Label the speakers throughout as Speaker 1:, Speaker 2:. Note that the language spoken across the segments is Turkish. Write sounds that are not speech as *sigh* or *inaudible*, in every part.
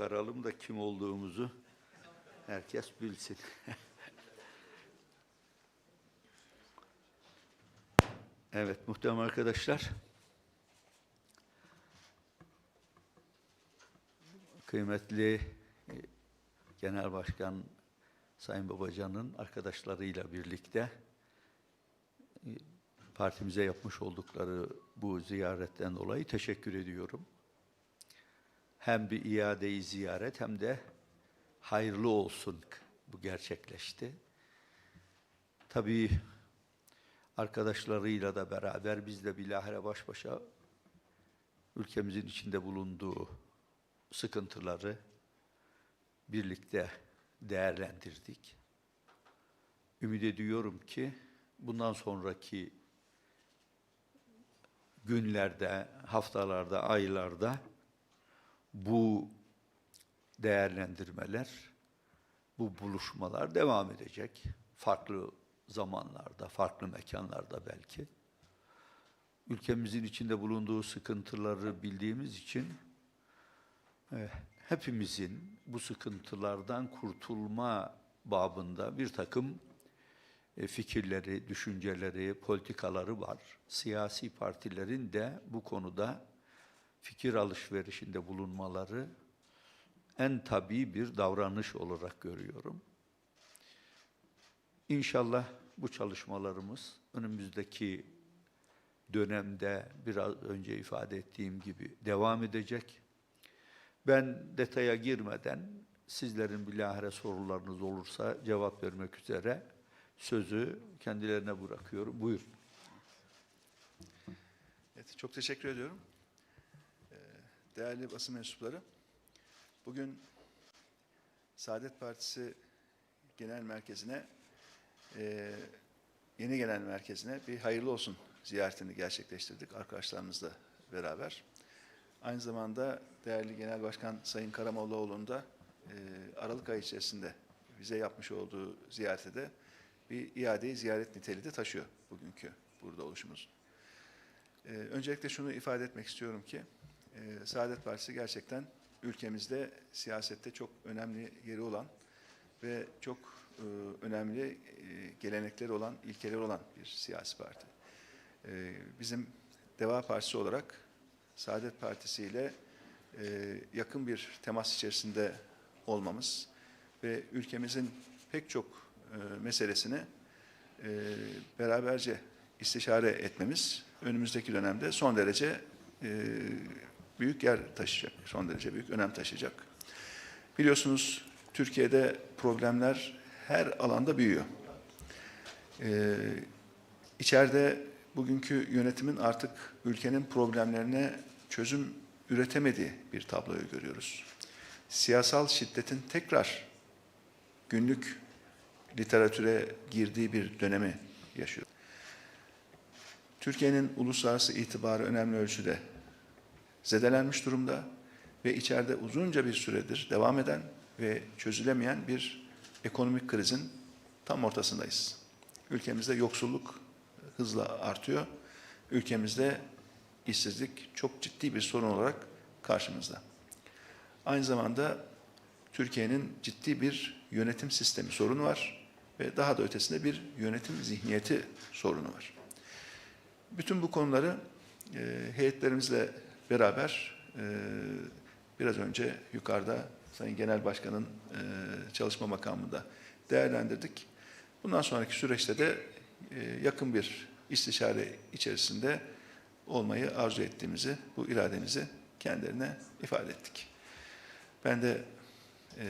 Speaker 1: çıkaralım da kim olduğumuzu herkes bilsin. *laughs* evet muhterem arkadaşlar. Kıymetli e, Genel Başkan Sayın Babacan'ın arkadaşlarıyla birlikte e, partimize yapmış oldukları bu ziyaretten dolayı teşekkür ediyorum. Hem bir iadeyi ziyaret hem de hayırlı olsun bu gerçekleşti. Tabii arkadaşlarıyla da beraber biz de bilahare baş başa ülkemizin içinde bulunduğu sıkıntıları birlikte değerlendirdik. Ümit ediyorum ki bundan sonraki günlerde, haftalarda, aylarda bu değerlendirmeler, bu buluşmalar devam edecek. Farklı zamanlarda, farklı mekanlarda belki. Ülkemizin içinde bulunduğu sıkıntıları bildiğimiz için eh, hepimizin bu sıkıntılardan kurtulma babında bir takım e, fikirleri, düşünceleri, politikaları var. Siyasi partilerin de bu konuda fikir alışverişinde bulunmaları en tabii bir davranış olarak görüyorum. İnşallah bu çalışmalarımız önümüzdeki dönemde biraz önce ifade ettiğim gibi devam edecek. Ben detaya girmeden sizlerin bilahare sorularınız olursa cevap vermek üzere sözü kendilerine bırakıyorum. Buyurun.
Speaker 2: Evet, çok teşekkür ediyorum. Değerli basın mensupları, bugün Saadet Partisi Genel Merkezi'ne, e, yeni genel merkezine bir hayırlı olsun ziyaretini gerçekleştirdik arkadaşlarımızla beraber. Aynı zamanda değerli Genel Başkan Sayın Karamollaoğlu'nun da e, Aralık ayı içerisinde bize yapmış olduğu ziyarete de bir iadeyi ziyaret niteliği de taşıyor bugünkü burada oluşumuz. Ee, öncelikle şunu ifade etmek istiyorum ki, e, Saadet Partisi gerçekten ülkemizde siyasette çok önemli yeri olan ve çok e, önemli e, gelenekleri olan, ilkeleri olan bir siyasi parti. E, bizim Deva Partisi olarak Saadet Partisi ile e, yakın bir temas içerisinde olmamız ve ülkemizin pek çok e, meselesini e, beraberce istişare etmemiz önümüzdeki dönemde son derece e, büyük yer taşıyacak, son derece büyük önem taşıyacak. Biliyorsunuz Türkiye'de problemler her alanda büyüyor. E, içeride bugünkü yönetimin artık ülkenin problemlerine çözüm üretemediği bir tabloyu görüyoruz. Siyasal şiddetin tekrar günlük literatüre girdiği bir dönemi yaşıyor. Türkiye'nin uluslararası itibarı önemli ölçüde zedelenmiş durumda ve içeride uzunca bir süredir devam eden ve çözülemeyen bir ekonomik krizin tam ortasındayız. Ülkemizde yoksulluk hızla artıyor. Ülkemizde işsizlik çok ciddi bir sorun olarak karşımızda. Aynı zamanda Türkiye'nin ciddi bir yönetim sistemi sorunu var ve daha da ötesinde bir yönetim zihniyeti sorunu var. Bütün bu konuları e, heyetlerimizle beraber e, biraz önce yukarıda Sayın Genel Başkan'ın e, çalışma makamında değerlendirdik. Bundan sonraki süreçte de e, yakın bir istişare içerisinde olmayı arzu ettiğimizi, bu irademizi kendilerine ifade ettik. Ben de e,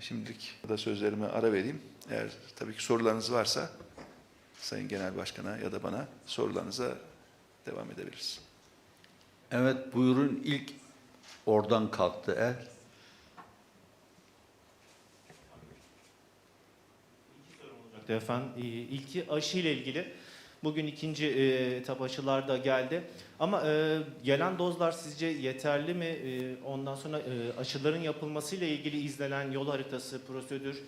Speaker 2: şimdilik da sözlerime ara vereyim. Eğer tabii ki sorularınız varsa Sayın Genel Başkan'a ya da bana sorularınıza devam edebiliriz.
Speaker 1: Evet buyurun ilk oradan kalktı er.
Speaker 3: olacaktı efendim. Ee, aşı ile ilgili. Bugün ikinci e, etap aşılar da geldi. Ama e, gelen dozlar sizce yeterli mi? E, ondan sonra e, aşıların yapılmasıyla ilgili izlenen yol haritası, prosedür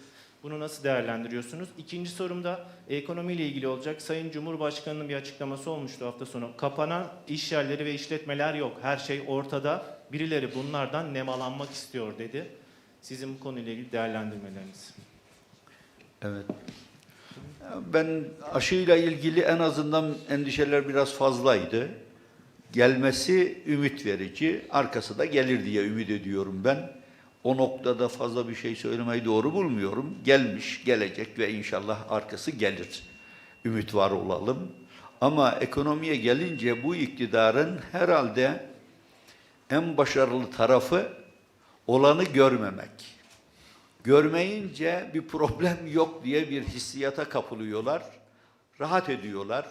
Speaker 3: bunu nasıl değerlendiriyorsunuz? İkinci sorum da ekonomiyle ilgili olacak. Sayın Cumhurbaşkanı'nın bir açıklaması olmuştu hafta sonu. Kapanan iş yerleri ve işletmeler yok. Her şey ortada. birileri bunlardan nemalanmak istiyor dedi. Sizin bu konuyla ilgili değerlendirmeleriniz.
Speaker 1: Evet. Ben aşıyla ilgili en azından endişeler biraz fazlaydı. Gelmesi ümit verici, arkası da gelir diye ümit ediyorum ben. O noktada fazla bir şey söylemeyi doğru bulmuyorum. Gelmiş, gelecek ve inşallah arkası gelir. Ümit var olalım. Ama ekonomiye gelince bu iktidarın herhalde en başarılı tarafı olanı görmemek görmeyince bir problem yok diye bir hissiyata kapılıyorlar. Rahat ediyorlar.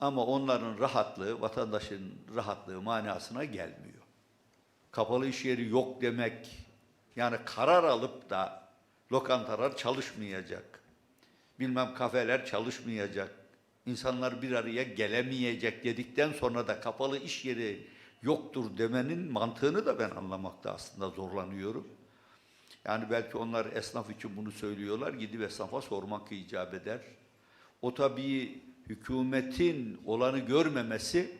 Speaker 1: Ama onların rahatlığı vatandaşın rahatlığı manasına gelmiyor. Kapalı iş yeri yok demek yani karar alıp da lokantalar çalışmayacak. Bilmem kafeler çalışmayacak. İnsanlar bir araya gelemeyecek dedikten sonra da kapalı iş yeri yoktur demenin mantığını da ben anlamakta aslında zorlanıyorum. Yani belki onlar esnaf için bunu söylüyorlar, gidip esnafa sormak icap eder. O tabii hükümetin olanı görmemesi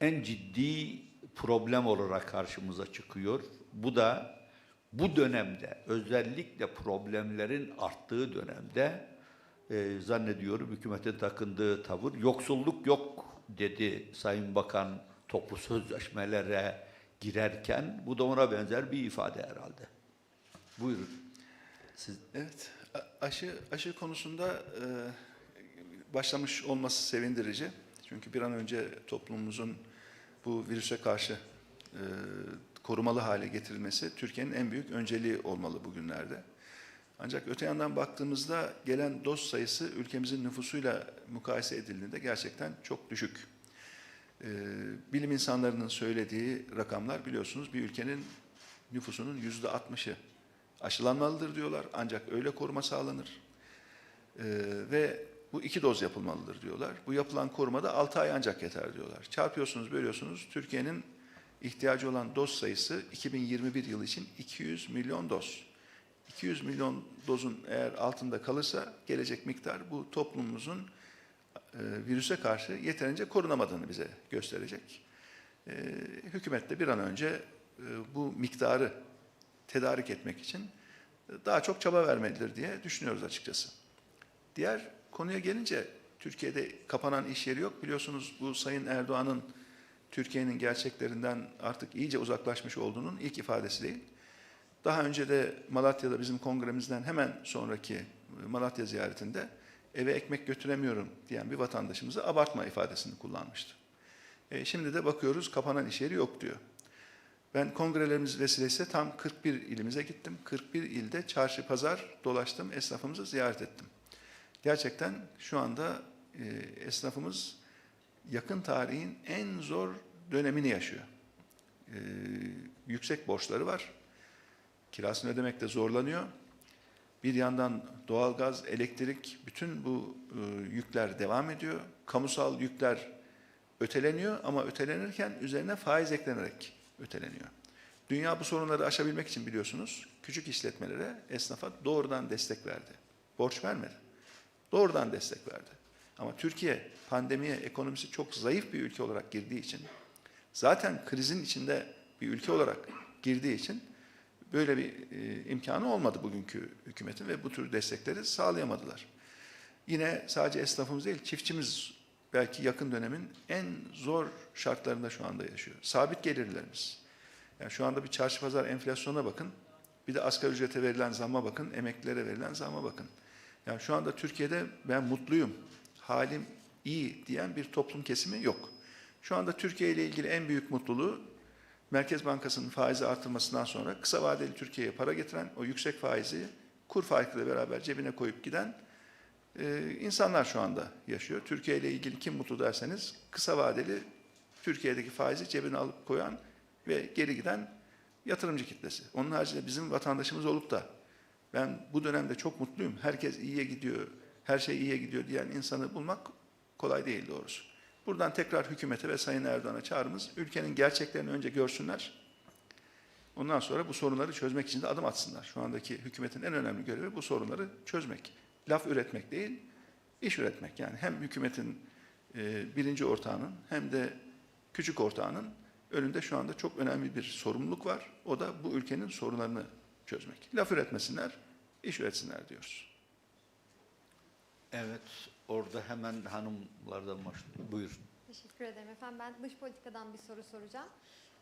Speaker 1: en ciddi problem olarak karşımıza çıkıyor. Bu da bu dönemde özellikle problemlerin arttığı dönemde e, zannediyorum hükümetin takındığı tavır yoksulluk yok dedi Sayın Bakan toplu sözleşmelere girerken bu da ona benzer bir ifade herhalde. Buyurun. Siz
Speaker 2: Evet, aşı aşı konusunda e, başlamış olması sevindirici. Çünkü bir an önce toplumumuzun bu virüse karşı e, korumalı hale getirilmesi Türkiye'nin en büyük önceliği olmalı bugünlerde. Ancak öte yandan baktığımızda gelen doz sayısı ülkemizin nüfusuyla mukayese edildiğinde gerçekten çok düşük. E, bilim insanlarının söylediği rakamlar biliyorsunuz bir ülkenin nüfusunun yüzde altmışı aşılanmalıdır diyorlar ancak öyle koruma sağlanır. Ee, ve bu iki doz yapılmalıdır diyorlar. Bu yapılan korumada 6 ay ancak yeter diyorlar. Çarpıyorsunuz, bölüyorsunuz. Türkiye'nin ihtiyacı olan doz sayısı 2021 yılı için 200 milyon doz. 200 milyon dozun eğer altında kalırsa gelecek miktar bu toplumumuzun e, virüse karşı yeterince korunamadığını bize gösterecek. E, hükümet de bir an önce e, bu miktarı tedarik etmek için daha çok çaba vermelidir diye düşünüyoruz açıkçası. Diğer konuya gelince Türkiye'de kapanan iş yeri yok. Biliyorsunuz bu Sayın Erdoğan'ın Türkiye'nin gerçeklerinden artık iyice uzaklaşmış olduğunun ilk ifadesi değil. Daha önce de Malatya'da bizim kongremizden hemen sonraki Malatya ziyaretinde eve ekmek götüremiyorum diyen bir vatandaşımıza abartma ifadesini kullanmıştı. E, şimdi de bakıyoruz kapanan iş yeri yok diyor. Ben kongrelerimiz vesilesiyle tam 41 ilimize gittim. 41 ilde çarşı pazar dolaştım, esnafımızı ziyaret ettim. Gerçekten şu anda e, esnafımız yakın tarihin en zor dönemini yaşıyor. E, yüksek borçları var. Kirasını ödemekte zorlanıyor. Bir yandan doğalgaz, elektrik, bütün bu e, yükler devam ediyor. Kamusal yükler öteleniyor ama ötelenirken üzerine faiz eklenerek öteleniyor. Dünya bu sorunları aşabilmek için biliyorsunuz küçük işletmelere, esnafa doğrudan destek verdi. Borç vermedi. Doğrudan destek verdi. Ama Türkiye pandemiye ekonomisi çok zayıf bir ülke olarak girdiği için zaten krizin içinde bir ülke olarak girdiği için böyle bir e, imkanı olmadı bugünkü hükümetin ve bu tür destekleri sağlayamadılar. Yine sadece esnafımız değil, çiftçimiz belki yakın dönemin en zor şartlarında şu anda yaşıyor. Sabit gelirlerimiz. Yani şu anda bir çarşı pazar enflasyona bakın. Bir de asgari ücrete verilen zamma bakın, emeklilere verilen zamma bakın. Yani şu anda Türkiye'de ben mutluyum, halim iyi diyen bir toplum kesimi yok. Şu anda Türkiye ile ilgili en büyük mutluluğu Merkez Bankası'nın faizi artırmasından sonra kısa vadeli Türkiye'ye para getiren o yüksek faizi kur farkıyla beraber cebine koyup giden e, insanlar şu anda yaşıyor. Türkiye ile ilgili kim mutlu derseniz kısa vadeli Türkiye'deki faizi cebine alıp koyan ve geri giden yatırımcı kitlesi. Onun haricinde bizim vatandaşımız olup da ben bu dönemde çok mutluyum, herkes iyiye gidiyor, her şey iyiye gidiyor diyen insanı bulmak kolay değil doğrusu. Buradan tekrar hükümete ve Sayın Erdoğan'a çağrımız, ülkenin gerçeklerini önce görsünler, ondan sonra bu sorunları çözmek için de adım atsınlar. Şu andaki hükümetin en önemli görevi bu sorunları çözmek. Laf üretmek değil, iş üretmek. Yani hem hükümetin e, birinci ortağının hem de küçük ortağının önünde şu anda çok önemli bir sorumluluk var. O da bu ülkenin sorunlarını çözmek. Laf üretmesinler, iş üretsinler diyoruz.
Speaker 1: Evet, orada hemen hanımlardan başlayalım. Buyurun.
Speaker 4: Teşekkür ederim efendim. Ben dış politikadan bir soru soracağım.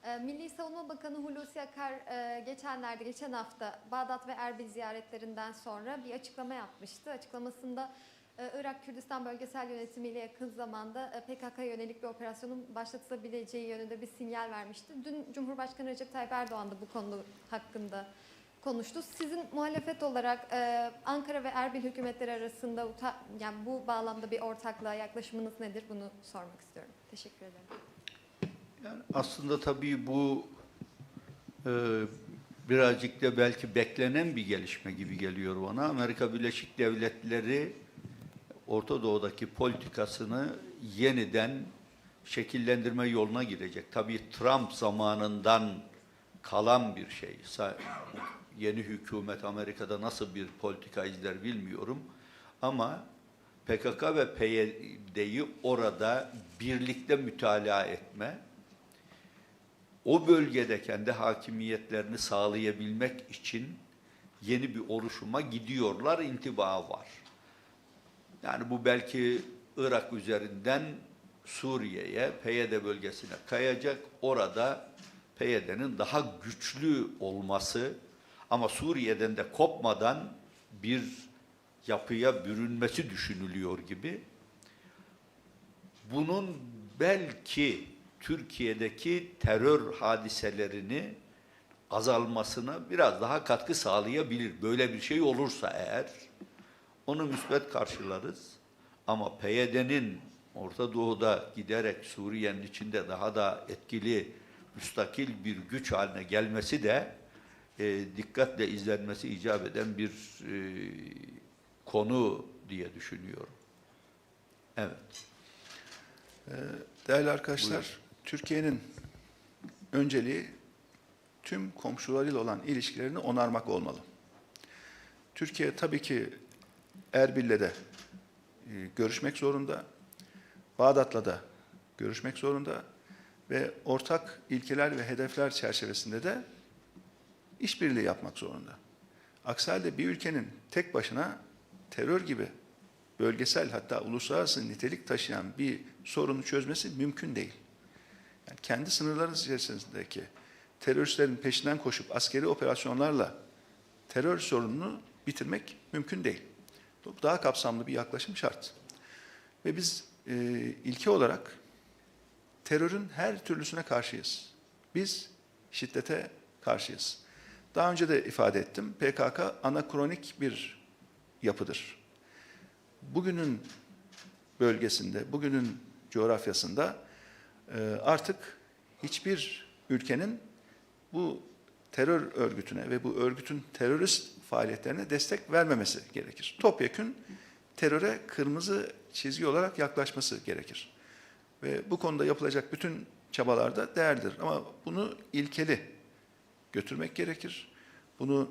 Speaker 4: Ee, Milli Savunma Bakanı Hulusi Akar e, geçenlerde, geçen hafta Bağdat ve Erbil ziyaretlerinden sonra bir açıklama yapmıştı. Açıklamasında e, Irak Kürdistan Bölgesel Yönetimi ile yakın zamanda e, PKK yönelik bir operasyonun başlatılabileceği yönünde bir sinyal vermişti. Dün Cumhurbaşkanı Recep Tayyip Erdoğan da bu konu hakkında konuştu. Sizin muhalefet olarak e, Ankara ve Erbil hükümetleri arasında yani bu bağlamda bir ortaklığa yaklaşımınız nedir? Bunu sormak istiyorum. Teşekkür ederim.
Speaker 1: Yani aslında tabii bu e, birazcık da belki beklenen bir gelişme gibi geliyor bana. Amerika Birleşik Devletleri Orta Doğu'daki politikasını yeniden şekillendirme yoluna girecek. Tabii Trump zamanından kalan bir şey. Yeni hükümet Amerika'da nasıl bir politika izler bilmiyorum. Ama PKK ve PYD'yi orada birlikte mütalaa etme, o bölgede kendi hakimiyetlerini sağlayabilmek için yeni bir oluşuma gidiyorlar, intiba var. Yani bu belki Irak üzerinden Suriye'ye, PYD bölgesine kayacak. Orada PYD'nin daha güçlü olması ama Suriye'den de kopmadan bir yapıya bürünmesi düşünülüyor gibi. Bunun belki Türkiye'deki terör hadiselerini azalmasına biraz daha katkı sağlayabilir. Böyle bir şey olursa eğer onu müsbet karşılarız. Ama PYD'nin Orta Doğu'da giderek Suriye'nin içinde daha da etkili, müstakil bir güç haline gelmesi de e, dikkatle izlenmesi icap eden bir e, konu diye düşünüyorum. Evet.
Speaker 2: Değerli arkadaşlar, Türkiye'nin önceliği tüm komşularıyla olan ilişkilerini onarmak olmalı. Türkiye tabii ki Erbil'le de e, görüşmek zorunda, Bağdat'la da görüşmek zorunda ve ortak ilkeler ve hedefler çerçevesinde de işbirliği yapmak zorunda. Aksi halde bir ülkenin tek başına terör gibi bölgesel hatta uluslararası nitelik taşıyan bir sorunu çözmesi mümkün değil. Yani kendi sınırları içerisindeki teröristlerin peşinden koşup askeri operasyonlarla terör sorununu bitirmek mümkün değil. Daha kapsamlı bir yaklaşım şart. Ve biz e, ilke olarak terörün her türlüsüne karşıyız. Biz şiddete karşıyız. Daha önce de ifade ettim. PKK anakronik bir yapıdır. Bugünün bölgesinde, bugünün coğrafyasında e, artık hiçbir ülkenin bu terör örgütüne ve bu örgütün terörist faaliyetlerine destek vermemesi gerekir. Topyekün teröre kırmızı çizgi olarak yaklaşması gerekir. Ve bu konuda yapılacak bütün çabalar da değerlidir. Ama bunu ilkeli götürmek gerekir. Bunu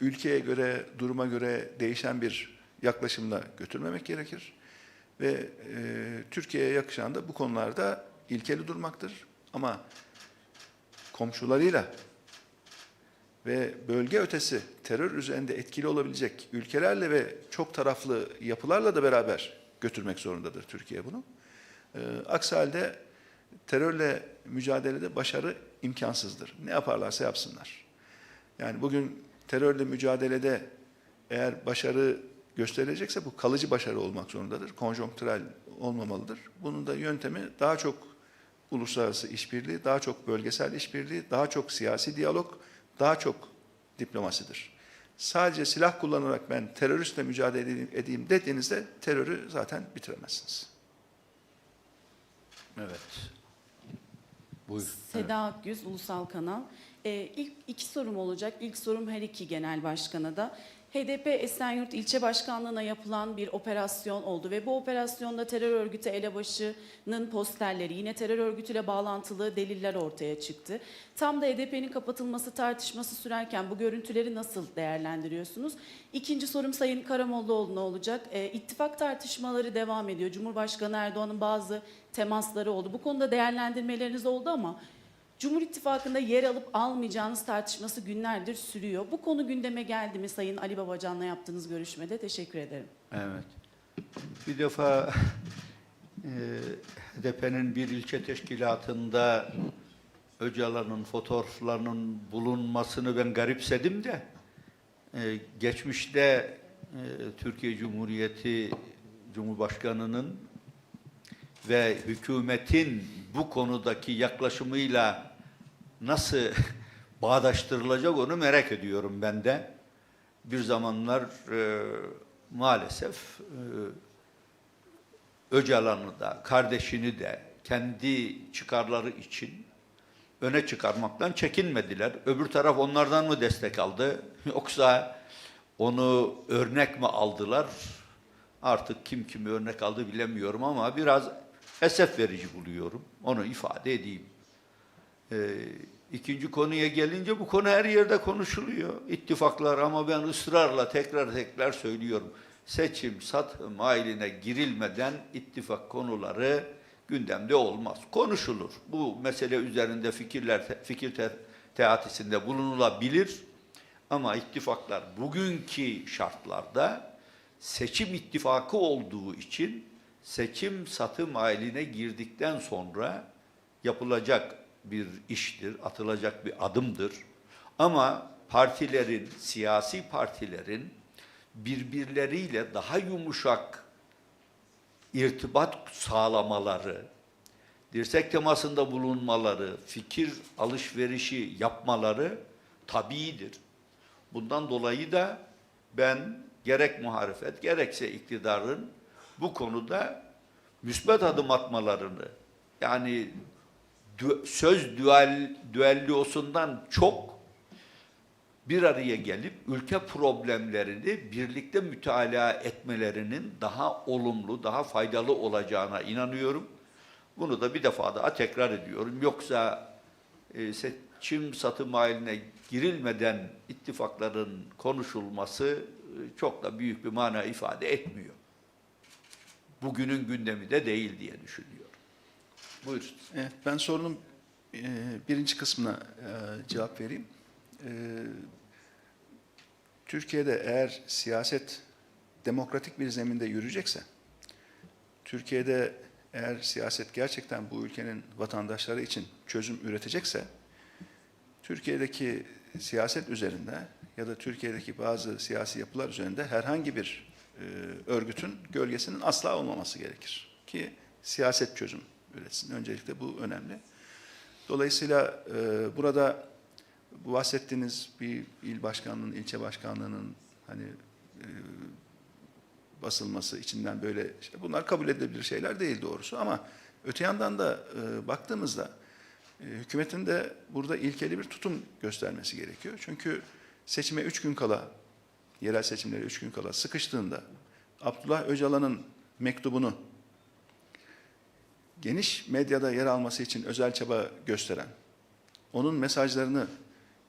Speaker 2: ülkeye göre, duruma göre değişen bir yaklaşımla götürmemek gerekir. Ve e, Türkiye'ye yakışan da bu konularda ilkeli durmaktır. Ama komşularıyla ve bölge ötesi terör üzerinde etkili olabilecek ülkelerle ve çok taraflı yapılarla da beraber götürmek zorundadır Türkiye bunu. E, aksi halde terörle mücadelede başarı imkansızdır. Ne yaparlarsa yapsınlar. Yani bugün terörle mücadelede eğer başarı gösterilecekse bu kalıcı başarı olmak zorundadır. Konjonktürel olmamalıdır. Bunun da yöntemi daha çok uluslararası işbirliği, daha çok bölgesel işbirliği, daha çok siyasi diyalog, daha çok diplomasidir. Sadece silah kullanarak ben teröristle mücadele edeyim, dediğinizde terörü zaten bitiremezsiniz.
Speaker 1: Evet. Buyur.
Speaker 5: Seda Akgüz, Ulusal Kanal. Ee, ilk iki sorum olacak. İlk sorum her iki genel başkana da. HDP Esenyurt İlçe Başkanlığı'na yapılan bir operasyon oldu ve bu operasyonda terör örgütü elebaşının posterleri yine terör örgütüyle bağlantılı deliller ortaya çıktı. Tam da HDP'nin kapatılması tartışması sürerken bu görüntüleri nasıl değerlendiriyorsunuz? İkinci sorum Sayın Karamollaoğlu'na olacak. Ee, ittifak tartışmaları devam ediyor. Cumhurbaşkanı Erdoğan'ın bazı temasları oldu. Bu konuda değerlendirmeleriniz oldu ama Cumhur İttifakı'nda yer alıp almayacağınız tartışması günlerdir sürüyor. Bu konu gündeme geldi mi Sayın Ali Babacan'la yaptığınız görüşmede? Teşekkür ederim.
Speaker 1: Evet. Bir defa *laughs* e, HDP'nin bir ilçe teşkilatında Öcalan'ın fotoğraflarının bulunmasını ben garipsedim de e, geçmişte e, Türkiye Cumhuriyeti Cumhurbaşkanı'nın ve hükümetin bu konudaki yaklaşımıyla nasıl *laughs* bağdaştırılacak onu merak ediyorum ben de. Bir zamanlar e, maalesef e, Öcalan'ı da, kardeşini de kendi çıkarları için öne çıkarmaktan çekinmediler. Öbür taraf onlardan mı destek aldı? *laughs* Yoksa onu örnek mi aldılar? Artık kim kimi örnek aldı bilemiyorum ama biraz esef verici buluyorum. Onu ifade edeyim. Ee, ikinci konuya gelince bu konu her yerde konuşuluyor. İttifaklar ama ben ısrarla tekrar tekrar söylüyorum. Seçim, satım hailine girilmeden ittifak konuları gündemde olmaz. Konuşulur. Bu mesele üzerinde fikirler, fikir te- teatisinde bulunulabilir. Ama ittifaklar bugünkü şartlarda seçim ittifakı olduğu için seçim satım haline girdikten sonra yapılacak bir iştir, atılacak bir adımdır. Ama partilerin, siyasi partilerin birbirleriyle daha yumuşak irtibat sağlamaları, dirsek temasında bulunmaları, fikir alışverişi yapmaları tabiidir. Bundan dolayı da ben gerek muhalefet gerekse iktidarın bu konuda müsbet adım atmalarını yani dü- söz düel, düellosundan çok bir araya gelip ülke problemlerini birlikte mütalaa etmelerinin daha olumlu, daha faydalı olacağına inanıyorum. Bunu da bir defa daha tekrar ediyorum. Yoksa e, seçim satım haline girilmeden ittifakların konuşulması e, çok da büyük bir mana ifade etmiyor. Bugünün gündemi de değil diye düşünüyorum. Buyurun.
Speaker 2: Evet, ben sorunun e, birinci kısmına e, cevap vereyim. E, Türkiye'de eğer siyaset demokratik bir zeminde yürüyecekse, Türkiye'de eğer siyaset gerçekten bu ülkenin vatandaşları için çözüm üretecekse, Türkiye'deki siyaset üzerinde ya da Türkiye'deki bazı siyasi yapılar üzerinde herhangi bir e, örgütün gölgesinin asla olmaması gerekir. Ki siyaset çözüm üretsin. Öncelikle bu önemli. Dolayısıyla e, burada bu bahsettiğiniz bir il başkanlığının, ilçe başkanlığının hani e, basılması içinden böyle işte bunlar kabul edilebilir şeyler değil doğrusu ama öte yandan da e, baktığımızda e, hükümetin de burada ilkeli bir tutum göstermesi gerekiyor. Çünkü seçime üç gün kala, yerel seçimlere üç gün kala sıkıştığında Abdullah Öcalan'ın mektubunu geniş medyada yer alması için özel çaba gösteren, onun mesajlarını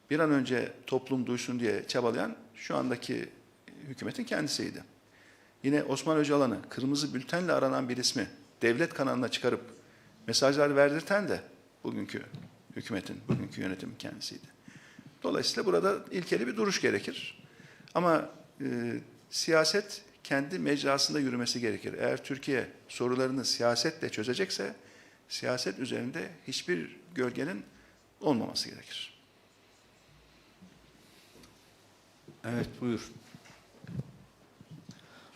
Speaker 2: bir an önce toplum duysun diye çabalayan şu andaki hükümetin kendisiydi. Yine Osman Öcalan'ı kırmızı bültenle aranan bir ismi devlet kanalına çıkarıp mesajlar verdirten de bugünkü hükümetin, bugünkü yönetimin kendisiydi. Dolayısıyla burada ilkeli bir duruş gerekir. Ama e, siyaset kendi mecrasında yürümesi gerekir. Eğer Türkiye sorularını siyasetle çözecekse, siyaset üzerinde hiçbir gölgenin olmaması gerekir.
Speaker 1: Evet buyur.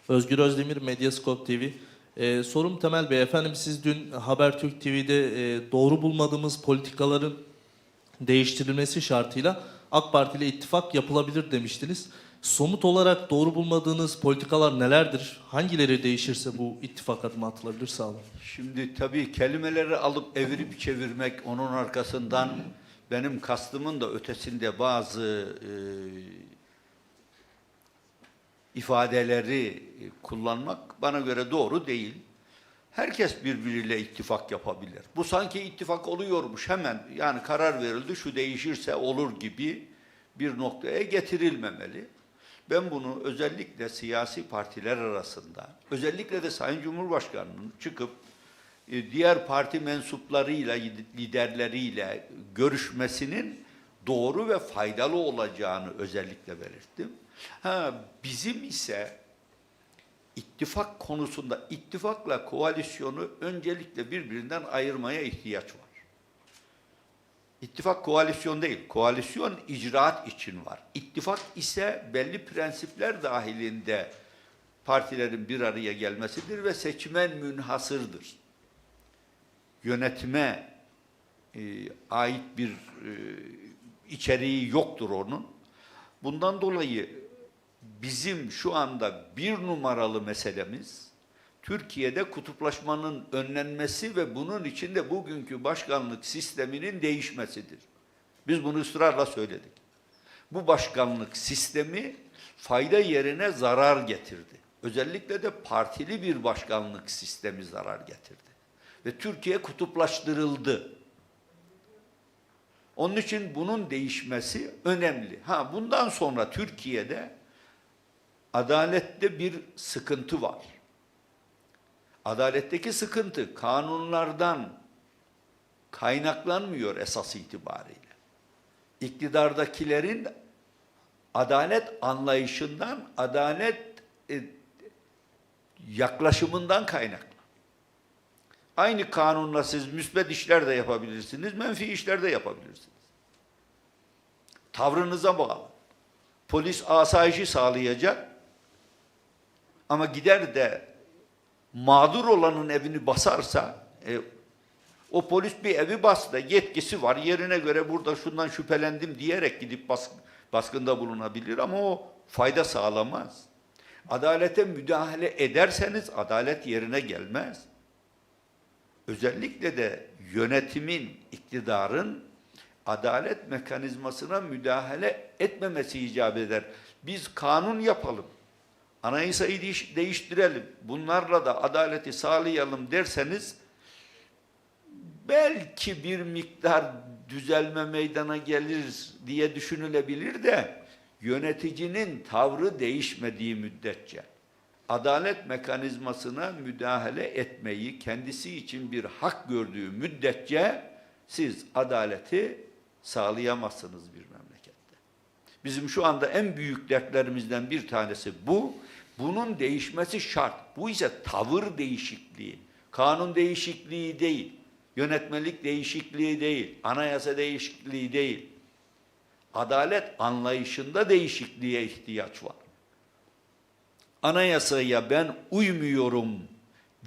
Speaker 6: Özgür Özdemir, Medyaskop TV. Ee, sorum Temel Bey, efendim siz dün Habertürk TV'de e, doğru bulmadığımız politikaların değiştirilmesi şartıyla AK Parti ile ittifak yapılabilir demiştiniz. Somut olarak doğru bulmadığınız politikalar nelerdir? Hangileri değişirse bu ittifak adımı atılabilir sağ olun.
Speaker 1: Şimdi tabii kelimeleri alıp evirip çevirmek onun arkasından benim kastımın da ötesinde bazı e, ifadeleri kullanmak bana göre doğru değil. Herkes birbiriyle ittifak yapabilir. Bu sanki ittifak oluyormuş hemen yani karar verildi şu değişirse olur gibi bir noktaya getirilmemeli. Ben bunu özellikle siyasi partiler arasında, özellikle de Sayın Cumhurbaşkanı'nın çıkıp e, diğer parti mensuplarıyla, liderleriyle görüşmesinin doğru ve faydalı olacağını özellikle belirttim. Ha, bizim ise ittifak konusunda ittifakla koalisyonu öncelikle birbirinden ayırmaya ihtiyaç var. İttifak koalisyon değil, koalisyon icraat için var. İttifak ise belli prensipler dahilinde partilerin bir araya gelmesidir ve seçmen münhasırdır. Yönetime e, ait bir e, içeriği yoktur onun. Bundan dolayı bizim şu anda bir numaralı meselemiz Türkiye'de kutuplaşmanın önlenmesi ve bunun içinde bugünkü başkanlık sisteminin değişmesidir. Biz bunu ısrarla söyledik. Bu başkanlık sistemi fayda yerine zarar getirdi. Özellikle de partili bir başkanlık sistemi zarar getirdi. Ve Türkiye kutuplaştırıldı. Onun için bunun değişmesi önemli. Ha bundan sonra Türkiye'de adalette bir sıkıntı var. Adaletteki sıkıntı kanunlardan kaynaklanmıyor esas itibariyle. İktidardakilerin adalet anlayışından, adalet e, yaklaşımından kaynaklı. Aynı kanunla siz müsbet işler de yapabilirsiniz, menfi işler de yapabilirsiniz. Tavrınıza bağlı. Polis asayişi sağlayacak ama gider de mağdur olanın evini basarsa e, o polis bir evi bastı yetkisi var yerine göre burada şundan şüphelendim diyerek gidip bas, baskında bulunabilir ama o fayda sağlamaz. Adalete müdahale ederseniz adalet yerine gelmez. Özellikle de yönetimin, iktidarın adalet mekanizmasına müdahale etmemesi icap eder. Biz kanun yapalım. Anayasayı değiş- değiştirelim. Bunlarla da adaleti sağlayalım derseniz belki bir miktar düzelme meydana gelir diye düşünülebilir de yöneticinin tavrı değişmediği müddetçe adalet mekanizmasına müdahale etmeyi kendisi için bir hak gördüğü müddetçe siz adaleti sağlayamazsınız bir. Bizim şu anda en büyük dertlerimizden bir tanesi bu. Bunun değişmesi şart. Bu ise tavır değişikliği, kanun değişikliği değil, yönetmelik değişikliği değil, anayasa değişikliği değil. Adalet anlayışında değişikliğe ihtiyaç var. Anayasaya ben uymuyorum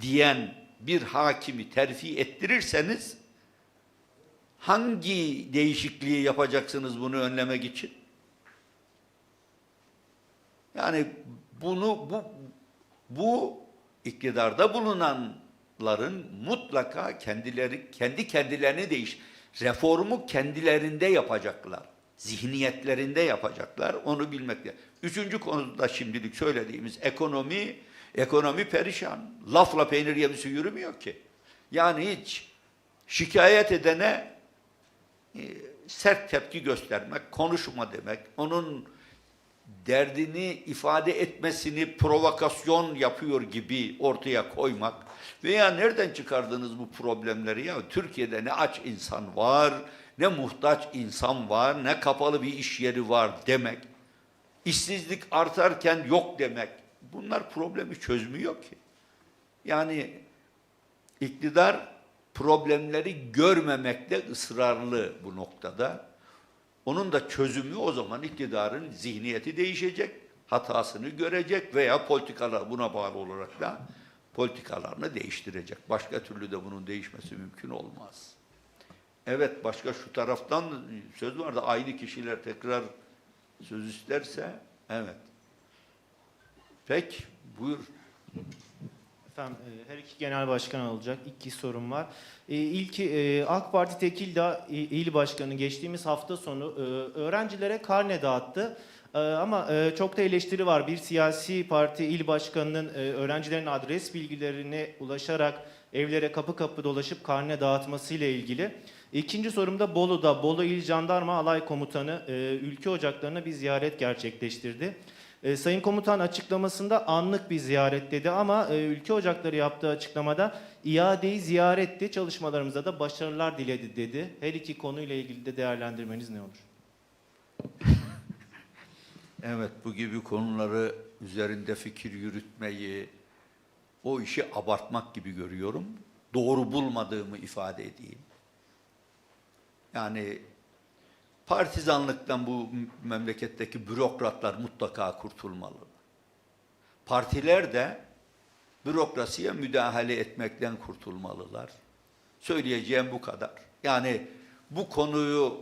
Speaker 1: diyen bir hakimi terfi ettirirseniz hangi değişikliği yapacaksınız bunu önlemek için? Yani bunu bu bu iktidarda bulunanların mutlaka kendileri kendi kendilerini değiş reformu kendilerinde yapacaklar. Zihniyetlerinde yapacaklar. Onu bilmekte. Üçüncü konuda şimdilik söylediğimiz ekonomi ekonomi perişan. Lafla peynir yemisi yürümüyor ki. Yani hiç şikayet edene e, sert tepki göstermek, konuşma demek, onun derdini ifade etmesini provokasyon yapıyor gibi ortaya koymak veya nereden çıkardınız bu problemleri? Ya Türkiye'de ne aç insan var ne muhtaç insan var ne kapalı bir iş yeri var demek. İşsizlik artarken yok demek. Bunlar problemi çözmüyor ki. Yani iktidar problemleri görmemekte ısrarlı bu noktada onun da çözümü o zaman iktidarın zihniyeti değişecek, hatasını görecek veya politikalar buna bağlı olarak da politikalarını değiştirecek. Başka türlü de bunun değişmesi mümkün olmaz. Evet başka şu taraftan söz vardı aynı kişiler tekrar söz isterse evet. Pek buyur.
Speaker 3: Efendim e, her iki genel başkan olacak. İki sorum var. E, İlki e, AK Parti Tekirdağ İ- İl Başkanı geçtiğimiz hafta sonu e, öğrencilere karne dağıttı. E, Ama e, çok da eleştiri var. Bir siyasi parti il başkanının e, öğrencilerin adres bilgilerine ulaşarak evlere kapı kapı dolaşıp karne dağıtmasıyla ilgili. İkinci sorum da Bolu'da Bolu İl Jandarma Alay Komutanı e, ülke ocaklarına bir ziyaret gerçekleştirdi. E, Sayın Komutan açıklamasında anlık bir ziyaret dedi ama e, Ülke Ocakları yaptığı açıklamada iadeyi ziyaretti, çalışmalarımıza da başarılar diledi dedi. Her iki konuyla ilgili de değerlendirmeniz ne olur? *laughs*
Speaker 1: Evet, bu gibi konuları üzerinde fikir yürütmeyi, o işi abartmak gibi görüyorum. Doğru bulmadığımı ifade edeyim. Yani partizanlıktan bu memleketteki bürokratlar mutlaka kurtulmalı. Partiler de bürokrasiye müdahale etmekten kurtulmalılar. Söyleyeceğim bu kadar. Yani bu konuyu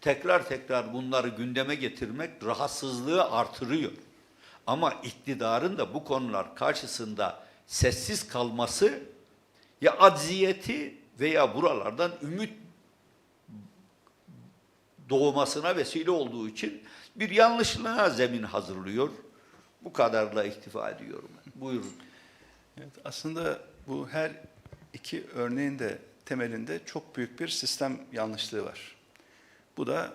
Speaker 1: tekrar tekrar bunları gündeme getirmek rahatsızlığı artırıyor. Ama iktidarın da bu konular karşısında sessiz kalması ya acziyeti veya buralardan ümit doğmasına vesile olduğu için bir yanlışlığa zemin hazırlıyor. Bu kadarla iktifa ediyorum. Buyurun.
Speaker 2: Evet, aslında bu her iki örneğin de temelinde çok büyük bir sistem yanlışlığı var. Bu da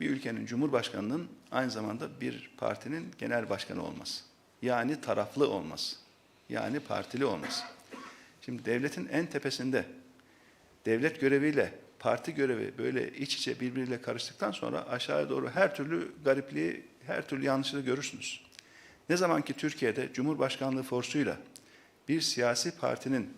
Speaker 2: bir ülkenin cumhurbaşkanının aynı zamanda bir partinin genel başkanı olması. Yani taraflı olması. Yani partili olması. Şimdi devletin en tepesinde devlet göreviyle parti görevi böyle iç içe birbiriyle karıştıktan sonra aşağıya doğru her türlü garipliği, her türlü yanlışlığı görürsünüz. Ne zaman ki Türkiye'de Cumhurbaşkanlığı forsuyla bir siyasi partinin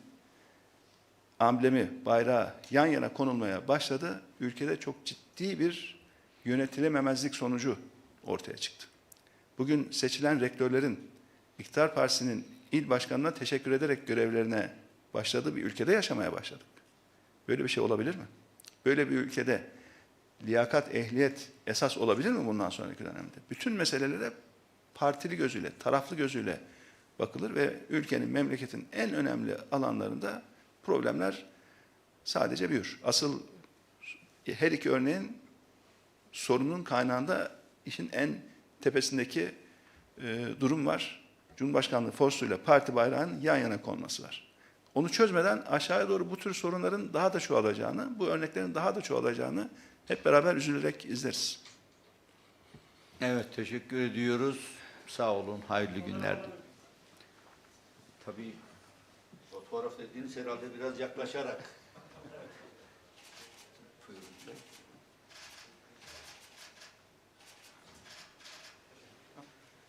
Speaker 2: amblemi, bayrağı yan yana konulmaya başladı, ülkede çok ciddi bir yönetilememezlik sonucu ortaya çıktı. Bugün seçilen rektörlerin iktidar partisinin il başkanına teşekkür ederek görevlerine başladığı bir ülkede yaşamaya başladık. Böyle bir şey olabilir mi? Böyle bir ülkede liyakat, ehliyet esas olabilir mi bundan sonraki dönemde? Bütün meselelere partili gözüyle, taraflı gözüyle bakılır ve ülkenin, memleketin en önemli alanlarında problemler sadece büyür. Asıl her iki örneğin sorunun kaynağında işin en tepesindeki e, durum var. Cumhurbaşkanlığı forsuyla parti bayrağının yan yana konması var. Onu çözmeden aşağıya doğru bu tür sorunların daha da çoğalacağını, bu örneklerin daha da çoğalacağını hep beraber üzülerek izleriz.
Speaker 1: Evet, teşekkür ediyoruz. Sağ olun, hayırlı günler. Tabii fotoğraf dediğiniz herhalde biraz yaklaşarak.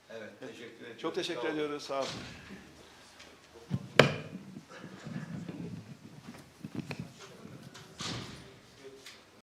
Speaker 1: Evet, teşekkür ediyoruz.
Speaker 2: Çok teşekkür ediyoruz. Sağ olun.